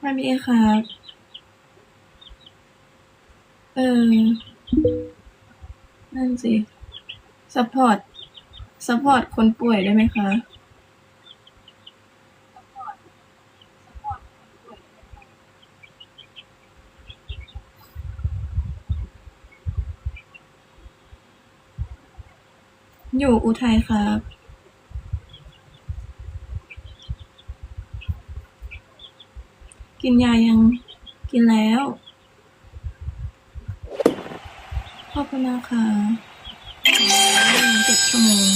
ไม่มีครับ เออ นั่นสิซัพพอร์ตซัพพอร์ตคนป่วยได้ไหมคะอยู่อุทัยครับ กินยายัง กินแล้ว ขอบคุณนะคะเจ็ดชั่วโมง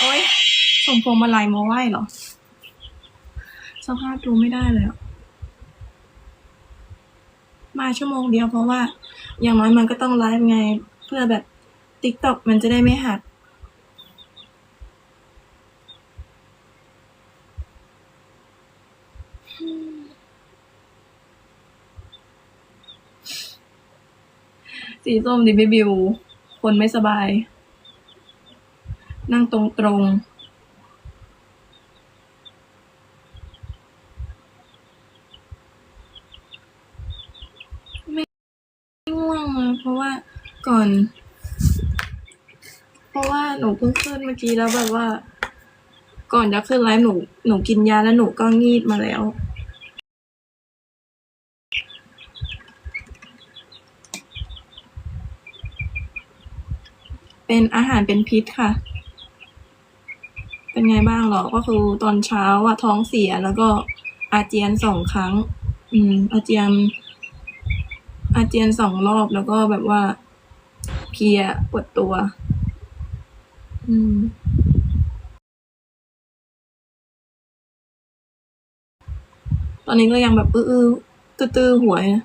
โอ๊ยส่งพวงมาลัยมาไหว้เหรอ สภาพดูไม่ได้เลยอะมาชั่วโมงเดียวเพราะว่า อย่างน้อยมันก็ต้องไลฟ์ไงเพื่อแบบ ติ๊กต็อกมันจะได้ไม่หัก สีส้มดิบิบิว คนไม่สบาย นั่งตรงตรงไม่ง่วงเพราะว่าก่อน ราะว่าหนูเพิ่งขึ้นเมื่อกี้แล้วแบบว่า ก่อนจะขึ้นไลฟ์หนูหนูกินยาแล้วหนูก็งีบมาแล้วเป็นอาหารเป็นพิษค่ะ เป็นไงบ้างหรอ ก็คือตอนเช้าอะท้องเสียแล้วก็อาเจียนสองครั้ง อืม อาเจียน อาเจียนสองรอบแล้วก็แบบว่า เพียปวดตัว อืม ตอนนี้ก็ยังแบบอื้อๆตื้อๆหวอยู่นะ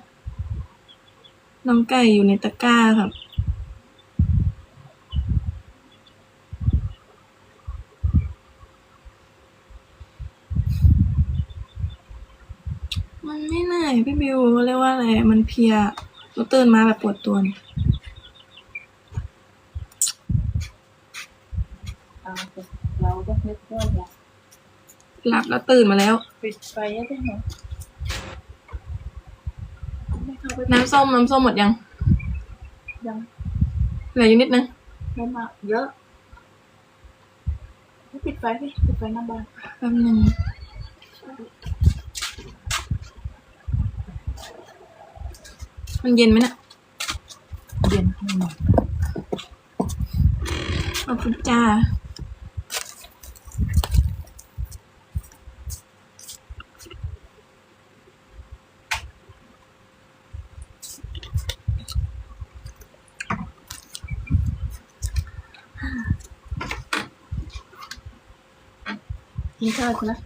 น้องไก่อยู่ในตะกร้าครับมันไม่เหนื่อยพี่บิวเรียกว่าอะไร มันเพียหนูตื่นมาแบบปวดตัวนี่ เราก็นึกว่าอยากหลับแล้วตื่นมาแล้ว ปิดไฟได้ไหมไม่เข้าไปน้ำส้มน้ำส้มหมดยังยังเหลืออยู่นิดนึงไม่มาเยอะปิดไฟดิปิดไฟหน้าบ้านแป๊บนึงมันเย็นไหมเนะเย็นไม่หมดขอบคุณจ้า กินข้าวคุณนะ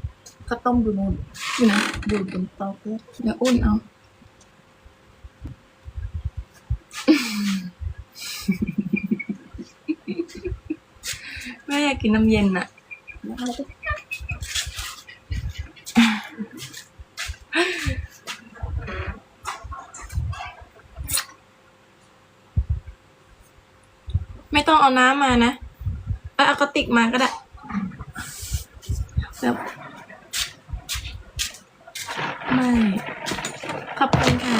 ข้าวต้มดูนู่นอยู่นะดูบนโต๊ะเลยเดี๋ยวอุ่นเอาแม่อยากกินน้ำเย็นอะแล้วอะไม่ต้องเอาน้ำมานะ เอาเอากระติกมาก็ได้ แบบไม่ ขอบคุณค่ะ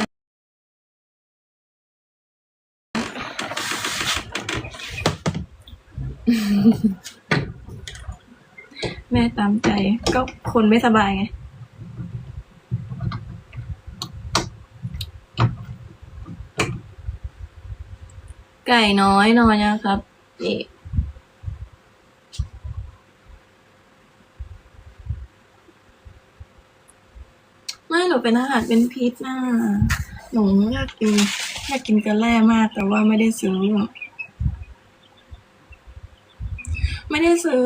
แม่ตามใจ ก็คนไม่สบายไงไก่น้อยนอนยังครับนี่ ไม่หนูเป็นอาหารเป็นพิษน่ะหนูอยากกินอยากกินกระแร่มาก แต่ว่าไม่ได้ซื้อไม่ได้ซื้อ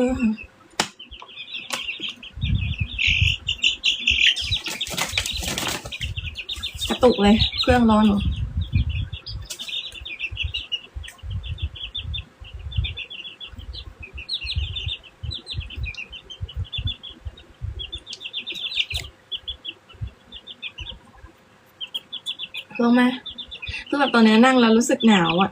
กระตุกเลยเครื่องร้อนหนู รู้ไหมคือแบบตอนนี้นั่งแล้วรู้สึกหนาวอะ่ะ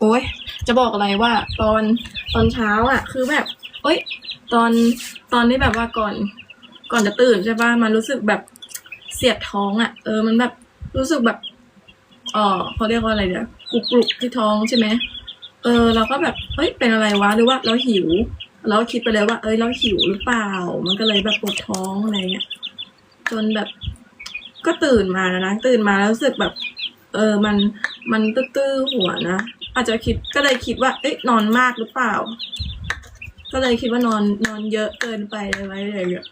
โอ้ยจะบอกอะไรว่า ตอนตอนเช้าอะ่ะ คือแบบเอ้ย ตอนตอนนี้แบบว่าก่อน ก่อนจะตื่นใช่ป่ะมันรู้สึกแบบเสียดท้องอะ่ะ เออมันแบบรู้สึกแบบ เออเขาเรียกว่าอะไรเนี่ยกรุกกรุกที่ท้องใช่ไหมเออ เราก็แบบเฮ้ยเป็นอะไรวะหรือว่าเราหิว เราคิดไปเลยว่า เอ้ยเราหิวหรือเปล่า มันก็เลยแบบปวดท้องอะไรเงี้ยจนแบบ ก็ตื่นมานะ ตื่นมาแล้วรู้สึกแบบ เออมันมันตื้อๆหัวนะอาจจะคิดก็เลยคิดว่า เอ๊ะนอนมากหรือเปล่า ก็เลยคิดว่านอนนอนเยอะเกินไปอะไรอย่างเงี้ย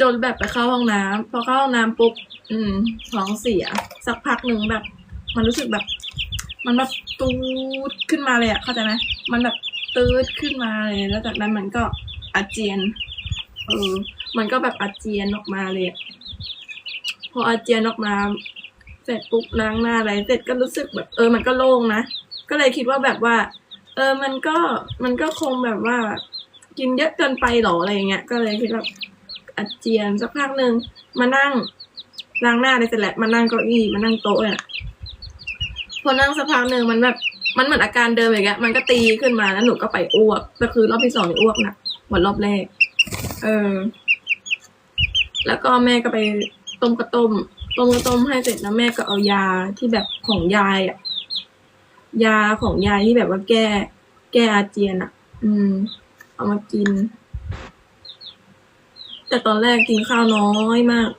จนแบบไปเข้าห้องน้ำพอเข้าห้องน้ำปุ๊บ อืมท้องเสีย สักพักหนึ่งแบบ มันรู้สึกแบบ มันแบบตูดขึ้นมาเลยอะเข้าใจไหมมันแบบตืดขึ้นมาเลยแล้วจากนั้นมันก็อาเจียน เออ มันก็แบบอาเจียนออกมาเลยอะพออาเจียนออกมา เสร็จปุ๊บล้างหน้าอะไร เสร็จก็รู้สึกแบบ เออ มันก็โล่งนะ ก็เลยคิดว่าแบบว่า เออ มันก็ มันก็คงแบบว่า กินเยอะเกินไปหรออะไรอย่างเงี้ย ก็เลยคิดแบบอาเจียนสักพักหนึ่งมานั่ง ล้างหน้าได้เสร็จแล้วมานั่งเก้าอี้มานั่งโต๊ะเนี่ยพอนั่งสักพักหนึ่งมันแบบมันเหมือนอาการเดิมอย่างเงี้ยมันก็ตีขึ้นมาแล้วหนูก็ไปอ้วก ก็คือรอบที่สองนี่อ้วกหนะเหมือนรอบแรก เออ แล้วก็แม่ก็ไปต้มกระต้มต้มกระต้มให้เสร็จแล้วแม่ก็เอายาที่แบบของยายอะยาของยายที่แบบว่าแก้ แก้อาเจียนอะ อืม เอามากิน แต่ตอนแรกกินข้าวน้อยมาก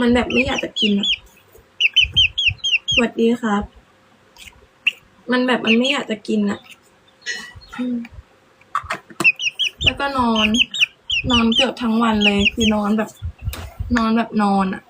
มันแบบไม่อยากจะกินอะสวัสดีครับ มันแบบมันไม่อยากจะกินอะแล้วก็นอน นอนเกือบทั้งวันเลย คือนอนแบบ นอนแบบนอนอะ